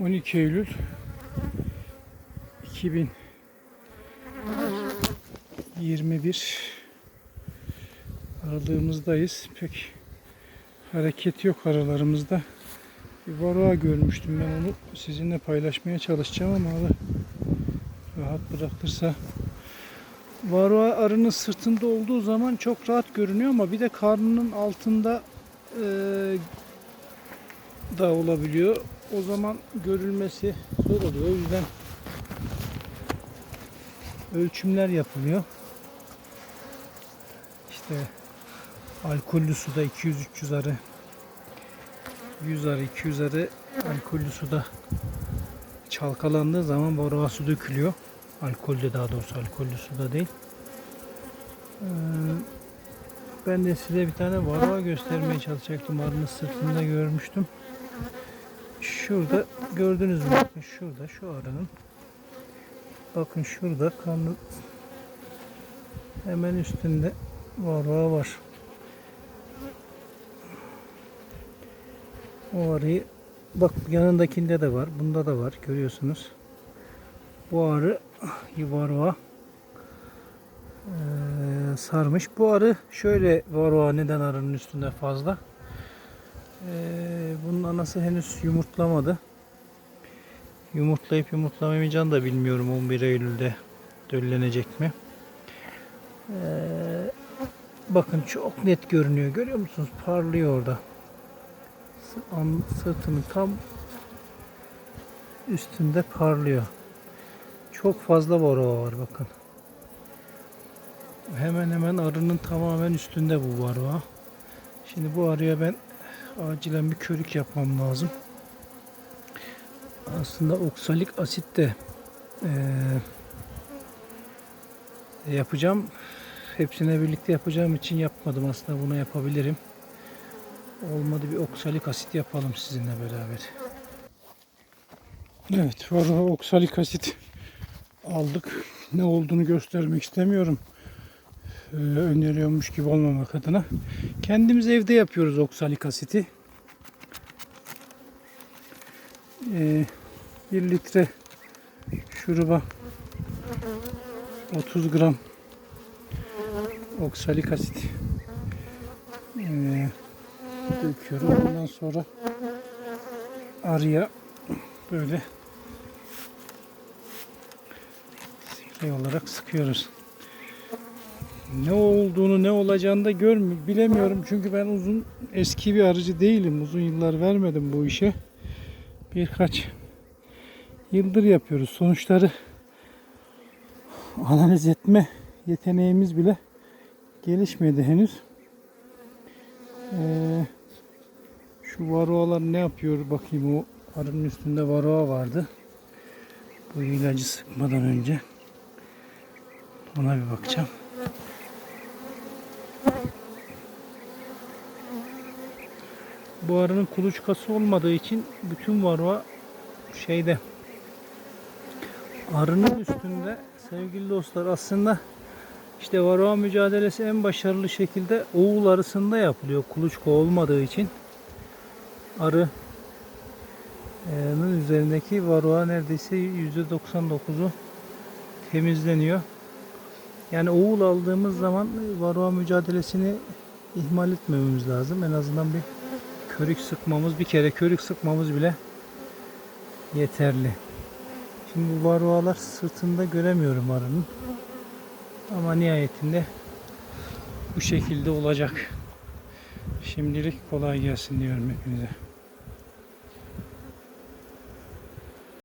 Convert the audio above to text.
12 Eylül 2021 aralığımızdayız. Pek hareket yok aralarımızda. Bir varoğa görmüştüm ben onu sizinle paylaşmaya çalışacağım ama arı rahat bırakırsa Varoğa arının sırtında olduğu zaman çok rahat görünüyor ama bir de karnının altında eee da olabiliyor. O zaman görülmesi zor oluyor. O yüzden ölçümler yapılıyor. İşte alkollü suda 200-300 arı 100 arı 200 arı alkollü suda çalkalandığı zaman varoğa su dökülüyor. Alkollü daha doğrusu alkollü suda değil. Ee, ben de size bir tane varoğa göstermeye çalışacaktım. Arının sırtında görmüştüm. Şurada gördünüz mü? Bakın şurada şu arının. Bakın şurada karnı hemen üstünde varoğa var. O arıyı bak yanındakinde de var. Bunda da var. Görüyorsunuz. Bu arı eee, sarmış. Bu arı şöyle varoğa neden arının üstünde fazla? Eee, bunun anası henüz yumurtlamadı. Yumurtlayıp yumurtlamayacağını da bilmiyorum 11 Eylül'de döllenecek mi? Eee, bakın çok net görünüyor. Görüyor musunuz? Parlıyor orada. Sırtının tam üstünde parlıyor. Çok fazla varoğa var bakın. Hemen hemen arının tamamen üstünde bu varoğa. Şimdi bu arıya ben acilen bir körük yapmam lazım. Aslında oksalik asit de eee, yapacağım. Hepsine birlikte yapacağım için yapmadım. Aslında bunu yapabilirim. Olmadı bir oksalik asit yapalım sizinle beraber. Evet, varoğa oksalik asit aldık. Ne olduğunu göstermek istemiyorum. Ee, öneriyormuş gibi olmamak adına. Kendimiz evde yapıyoruz oksalik asiti. Ee, 1 litre şuruba 30 gram oksalik asit ee, döküyorum. Ondan sonra arıya böyle şey olarak sıkıyoruz. Ne olduğunu ne olacağını da görmüyorum. Bilemiyorum çünkü ben uzun eski bir arıcı değilim. Uzun yıllar vermedim bu işe. Birkaç yıldır yapıyoruz. Sonuçları analiz etme yeteneğimiz bile gelişmedi henüz. Ee, şu varoalar ne yapıyor bakayım o arının üstünde varoa vardı. Bu ilacı sıkmadan önce ona bir bakacağım. Bu arının kuluçkası olmadığı için bütün varroa şeyde arının üstünde sevgili dostlar aslında işte varroa mücadelesi en başarılı şekilde oğul arısında yapılıyor kuluçka olmadığı için arı E'nin üzerindeki varroa neredeyse %99'u temizleniyor. Yani oğul aldığımız zaman varroa mücadelesini ihmal etmememiz lazım. En azından bir körük sıkmamız, bir kere körük sıkmamız bile yeterli. Şimdi bu varroalar sırtında göremiyorum arının. Ama nihayetinde bu şekilde olacak. Şimdilik kolay gelsin diyorum hepinize.